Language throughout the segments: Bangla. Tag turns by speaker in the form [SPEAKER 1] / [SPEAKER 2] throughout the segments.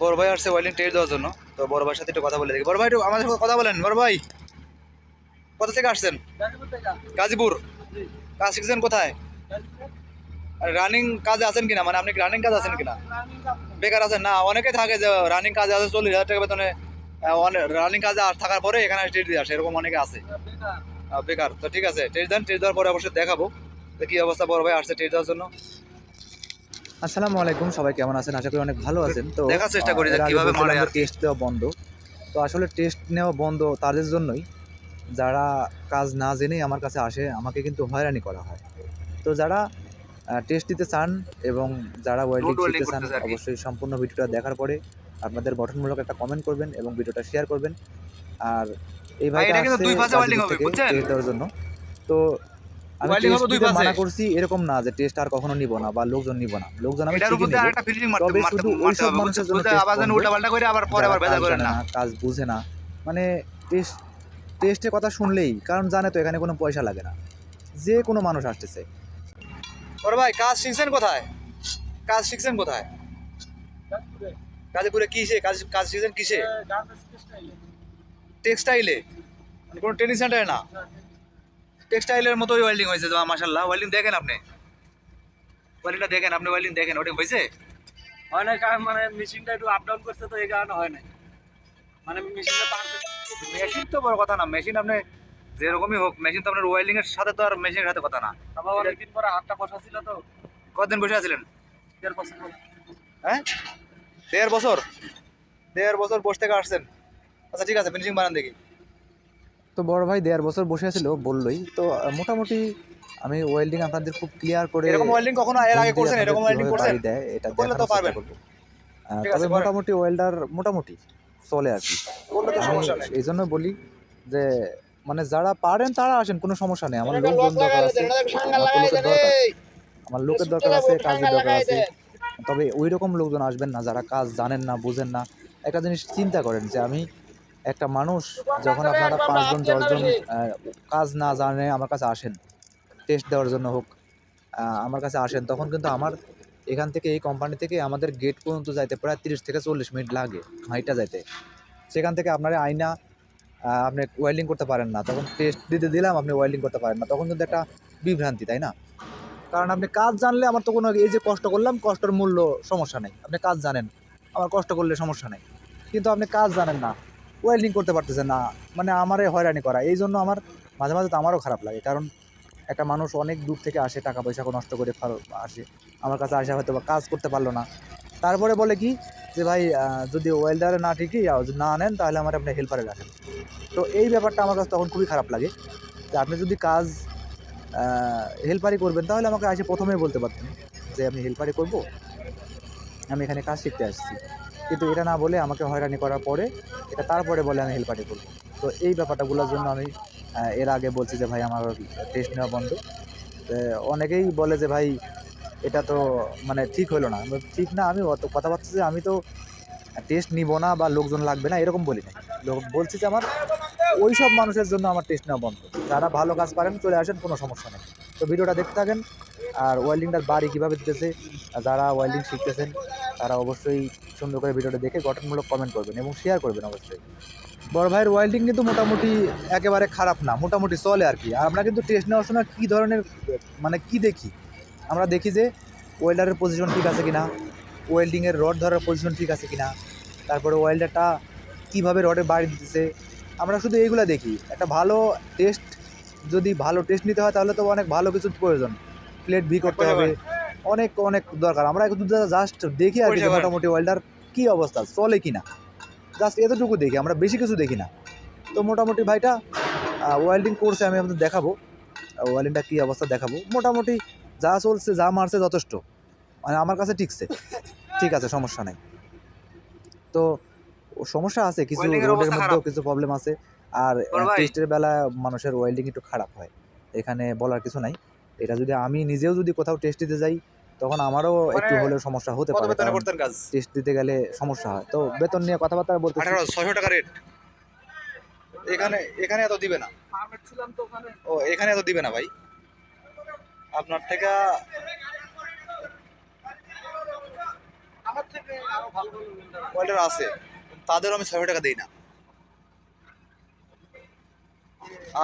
[SPEAKER 1] বড় ভাই আসছে ওয়েল্ডিং টেস্ট দেওয়ার জন্য, তো বড় ভাইয়ের সাথে একটু কথা বলে দেখি। বড় ভাই একটু আমাদের সাথে কথা বলেন, বড় ভাই। কোথা থেকে আসছেন? গাজীপুর। কাজ শিখছেন কোথায়? রানিং কাজে আছেন কিনা? মানে আপনি রানিং কাজ আছেন কিনা? বেকার আছেন? না, অনেকে থাকে যে রানিং কাজে আছে, চল্লিশ হাজার টাকা বেতনে রানিং কাজে থাকার পরে এখানে টেস্ট দিয়ে আসে, এরকম অনেকে আছে। বেকার। তো ঠিক আছে টেস্ট দেন টেস্ট দেওয়ার পরে অবশ্যই দেখাবো যে কি অবস্থা বড় ভাই আসছে টেস্ট দেওয়ার জন্য।
[SPEAKER 2] আসসালামু আলাইকুম সবাই কেমন আছেন? আশা করি অনেক ভালো আছেন। তো
[SPEAKER 1] দেখার চেষ্টা করি যে কীভাবে মারে কি।
[SPEAKER 2] টেস্ট দেওয়া বন্ধ। তো আসলে টেস্ট নেওয়া বন্ধ তাদের জন্যই। যারা কাজ না জেনেই আমার কাছে আসে আমাকে কিন্তু হয়রানি করা হয়। তো যারা টেস্ট দিতে চান এবং যারা ওয়েল্ডিং শিখতে চান। অবশ্যই সম্পূর্ণ ভিডিওটা দেখার পরে আপনাদের গঠনমূলক একটা কমেন্ট করবেন এবং ভিডিওটা শেয়ার করবেন। আর এই
[SPEAKER 1] ভাই,
[SPEAKER 2] ভাইটা আসছে জন্য। তো আমি টেস্ট দিতে মানা করছি এরকম না যে টেস্ট আর কখনো নিব না বা লোকজন নিব না। লোকজন আমি
[SPEAKER 1] এটার
[SPEAKER 2] ঠিকই
[SPEAKER 1] উপর দিয়ে
[SPEAKER 2] নিবো।
[SPEAKER 1] আরেকটা ফিনিশিং মারতে মারতে মারতে হবে।
[SPEAKER 2] মানুষের জন্য
[SPEAKER 1] বুঝতে-
[SPEAKER 2] test
[SPEAKER 1] আবার যেন
[SPEAKER 2] করবে।
[SPEAKER 1] উল্টা পাল্টা করে আবার পরে আবার ভেজা
[SPEAKER 2] কাজ
[SPEAKER 1] না।
[SPEAKER 2] না, কাজ বুঝে না। মানে টেস্ট টেস্টের কথা শুনলেই কারণ জানে তো এখানে কোনো পয়সা লাগে না। যে কোনো মানুষ আসতেছে।
[SPEAKER 1] ভাই কাজ শিখছেন কোথায়? কাজ শিখছেন কোথায়? কিসে কাজ কাজ শিখছেন কিসে? টেক্সটাইলে মানে কোনো ট্রেনিং সেন্টারে না? টেক্সটাইলের মতোই ওয়েল্ডিং হয়েছে তো মাসাল্লাহ ওয়েল্ডিং দেখেন আপনি? ওয়েল্ডিংটা দেখেন আপনি ওয়েল্ডিং দেখেন ওটা হয়েছে?
[SPEAKER 3] হয় না কারণ মানে মেশিনটা একটু আপ ডাউন করছে তো এই কারণে হয় না মানে মেশিনটা
[SPEAKER 1] মেশিন তো বড় কথা না মেশিন আপনি যেরকমই হোক মেশিন তো আপনার ওয়েল্ডিং এর সাথে তো আর মেশিনের সাথে কথা না।
[SPEAKER 3] তারপর অনেকদিন পরে হাতটা বসা ছিল তো।
[SPEAKER 1] কতদিন বসে আছিলেন?
[SPEAKER 3] দেড় বছর
[SPEAKER 1] হ্যাঁ? দেড় বছর? দেড় বছর বসে থেকে আসছেন। আচ্ছা ঠিক আছে ফিনিশিং বানান দেখি।
[SPEAKER 2] তো বড় ভাই দেড় বছর বসে আছিল বললোই। তো মোটামুটি আমি ওয়েল্ডিং আপনাদের খুব ক্লিয়ার করে
[SPEAKER 1] এরকম ওয়েল্ডিং কখনো এর আগে করছেন? এরকম ওয়েল্ডিং করছেন?
[SPEAKER 2] দেয় এটা
[SPEAKER 1] করলে তো পারবেন। আছে,
[SPEAKER 2] তবে মোটামুটি ওয়েল্ডার মোটামুটি চলে আর কি। এই জন্য বলি যে মানে যারা পারেন তারা আসেন কোনো সমস্যা নেই। আমার লোকজন দরকার আছে আমার লোকের দরকার আছে কাজের দরকার আছে। তবে ওই রকম লোকজন আসবেন না যারা কাজ জানেন না বুঝেন না। একটা জিনিস চিন্তা করেন যে আমি একটা মানুষ যখন আপনারা পাঁচজন দশজন কাজ না জানে আমার কাছে আসেন। টেস্ট দেওয়ার জন্য হোক আমার কাছে আসেন। তখন কিন্তু আমার এখান থেকে এই কোম্পানি থেকে আমাদের গেট পর্যন্ত যাইতে প্রায় তিরিশ থেকে চল্লিশ মিনিট লাগে হাইটা যাইতে। সেখান থেকে আপনার আয়না আপনি ওয়েল্ডিং করতে পারেন না। তখন টেস্ট দিতে দিলাম আপনি ওয়েল্ডিং করতে পারেন না। তখন কিন্তু একটা বিভ্রান্তি তাই না? কারণ আপনি কাজ জানলে আমার তো কোনো এই যে কষ্ট করলাম কষ্টের মূল্য সমস্যা নেই। আপনি কাজ জানেন আমার কষ্ট করলে সমস্যা নেই। কিন্তু আপনি কাজ জানেন না। ওয়েল্ডিং করতে পারতেছে না। মানে আমারে হয়রানি করা। এই জন্য আমার মাঝে মাঝে তো আমারও খারাপ লাগে। কারণ একটা মানুষ অনেক দূর থেকে আসে টাকা পয়সা নষ্ট করে আসে। আমার কাছে আসে হয়তো বা কাজ করতে পারল না। তারপরে বলে কি যে, ভাই যদি ওয়েল্ডারে না ঠিকই যদি না আনেন তাহলে আমার আপনি হেল্পারে রাখেন। তো এই ব্যাপারটা আমার কাছে তখন খুবই খারাপ লাগে। যে আপনি যদি কাজ হেল্পারি করবেন, তাহলে আমাকে আসে প্রথমেই বলতে পারতেন যে, আমি হেল্পারি করব। আমি এখানে কাজ শিখতে আসছি। কিন্তু এটা না বলে আমাকে হয়রানি করার পরে এটা তারপরে বলে আমি হেল্পারি করব। তো এই ব্যাপারটাগুলোর জন্য আমি এর আগে বলছি যে ভাই আমার টেস্ট নেওয়া বন্ধ। অনেকেই বলে যে ভাই এটা তো মানে ঠিক হলো না। ঠিক না, আমি অত কথা বলছি যে আমি তো টেস্ট নিব না বা লোকজন লাগবে না, এরকম বলি না লোক বলছি যে আমার ওই সব মানুষের জন্য আমার টেস্ট নেওয়া বন্ধ। যারা ভালো কাজ পারেন, চলে আসেন, কোনো সমস্যা নেই। তো ভিডিওটা দেখতে থাকেন, আর ওয়েল্ডিংটার বাড়ি কীভাবে দিতেছে যারা ওয়েল্ডিং শিখতেছেন তারা অবশ্যই সুন্দর করে ভিডিওটা দেখে গঠনমূলক কমেন্ট করবেন এবং শেয়ার করবেন অবশ্যই। বড় ভাইয়ের ওয়েল্ডিং কিন্তু মোটামুটি একেবারে খারাপ না মোটামুটি চলে আর কি। আর আমরা কিন্তু টেস্ট নেওয়ার সময় কী ধরনের মানে কি দেখি? আমরা দেখি যে ওয়েল্ডারের পজিশন ঠিক আছে কিনা ওয়েল্ডিংয়ের রড ধরার পজিশন ঠিক আছে কিনা তারপরে ওয়েল্ডারটা কীভাবে রডে বাড়ি দিতেছে আমরা শুধু এইগুলো দেখি। একটা ভালো টেস্ট যদি ভালো টেস্ট নিতে হয় তাহলে তো অনেক ভালো কিছু প্রয়োজন। প্লেট ভি করতে হবে অনেক অনেক দরকার। আমরা একটু জাস্ট দেখি আর কি মোটামুটি ওয়েল্ডার কী অবস্থা চলে কি না জাস্ট এতটুকু দেখি আমরা বেশি কিছু দেখি না। তো মোটামুটি ভাইটা ওয়েল্ডিং করছে আমি আপনাদের দেখাবো। ওয়েল্ডিংটা কী অবস্থা দেখাবো। মোটামুটি যা চলছে যা মারছে যথেষ্ট। মানে আমার কাছে ঠিকছে। ঠিক আছে সমস্যা নাই। তো সমস্যা আছে কিছু রোডের মধ্যেও কিছু প্রবলেম আছে। আর টেস্টের বেলা মানুষের ওয়েল্ডিং একটু খারাপ হয়। এখানে বলার কিছু নাই। এটা যদি আমি নিজেও যদি কোথাও টেস্ট দিতে যাই তখন আমারও একটু
[SPEAKER 1] মানে
[SPEAKER 2] হলেও সমস্যা হতে পারে
[SPEAKER 1] বেতনে করতেন কাজ।
[SPEAKER 2] টেস্ট দিতে গেলে সমস্যা হয়। তো বেতন নিয়ে কথাবার্তা বলতে
[SPEAKER 1] আঠারো ছয়শো টাকা রেট এখানে এখানে এত দিবে না। ও এখানে এত দিবে না ভাই। আপনার থেকে
[SPEAKER 3] আমার থেকে আরও ভালো ভালো আছে।
[SPEAKER 1] ওয়েল্ডার আছে তাদেরও আমি ছয়শো টাকা দিই না।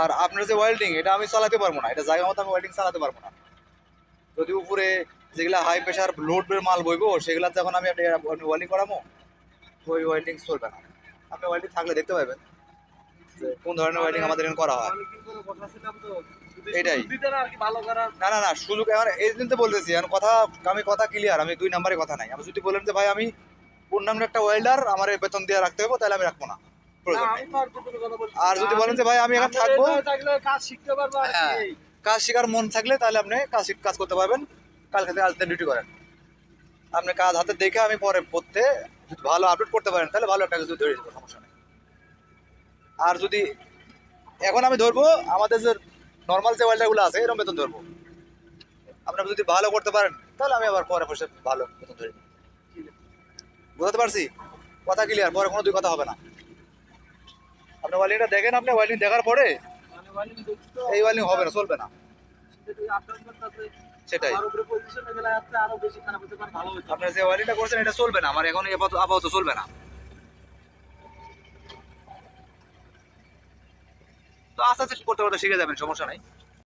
[SPEAKER 1] আর আপনার যে ওয়েল্ডিং এটা আমি চালাতে পারব না। এটা জায়গা মতো আমি ওয়েল্ডিং চালাতে পারব না। যদি উপরে যেগুলা হাই প্রেশার লোড মাল বইবো সেগুলা যখন আমি আপনি ওয়েল্ডিং করাবো ওই ওয়েল্ডিং চলবে না। আপনি ওয়েল্ডিং থাকলে দেখতে পাবেন যে কোন ধরনের ওয়েল্ডিং আমাদের এখানে করা হয়। এটাই। না না না সুযোগ এখন এই দিন তো বলতেছি এখন কথা আমি কথা ক্লিয়ার আমি দুই নাম্বারে কথা নাই। আমি যদি বলেন যে ভাই আমি পূর্ণাঙ্গ একটা ওয়েল্ডার আমার বেতন দিয়ে রাখতে হবে তাহলে আমি রাখব না।
[SPEAKER 3] আর
[SPEAKER 1] যদি বলেন যে ভাই আমি এখন থাকব
[SPEAKER 3] কাজ শিখতে পারব
[SPEAKER 1] হ্যাঁ। কাজ শেখার মন থাকলে তাহলে আপনি কাজ কাজ করতে পারবেন। কালকে থেকে আজকে ডিউটি করেন। আপনি কাজ হাতে দেখে আমি পরে পড়তে যদি ভালো আপডেট করতে পারেন তাহলে ভালো একটা কিছু ধরে দেবো সমস্যা নেই। আর যদি এখন আমি ধরবো আমাদের যে নর্মাল যে ওয়েল্ডারগুলো আছে এরকম বেতন ধরবো। আপনারা যদি ভালো করতে পারেন তাহলে আমি আবার পরে বসে ভালো বেতন ধরে দেবো। বুঝতে পারছি? কথা ক্লিয়ার পরে কোনো দুই কথা হবে না। আপনি ওয়েল্ডিংটা দেখেন আপনি ওয়েল্ডিং দেখার পরে
[SPEAKER 3] মানে
[SPEAKER 1] এই ওয়েল্ডিং হবে না চলবে না। সেটাই। আপনার যে করছেন এটা চলবে না। আমার এখন আপাতত চলবে না। তো আস্তে আস্তে করতে করতে শিখে যাবেন সমস্যা নাই।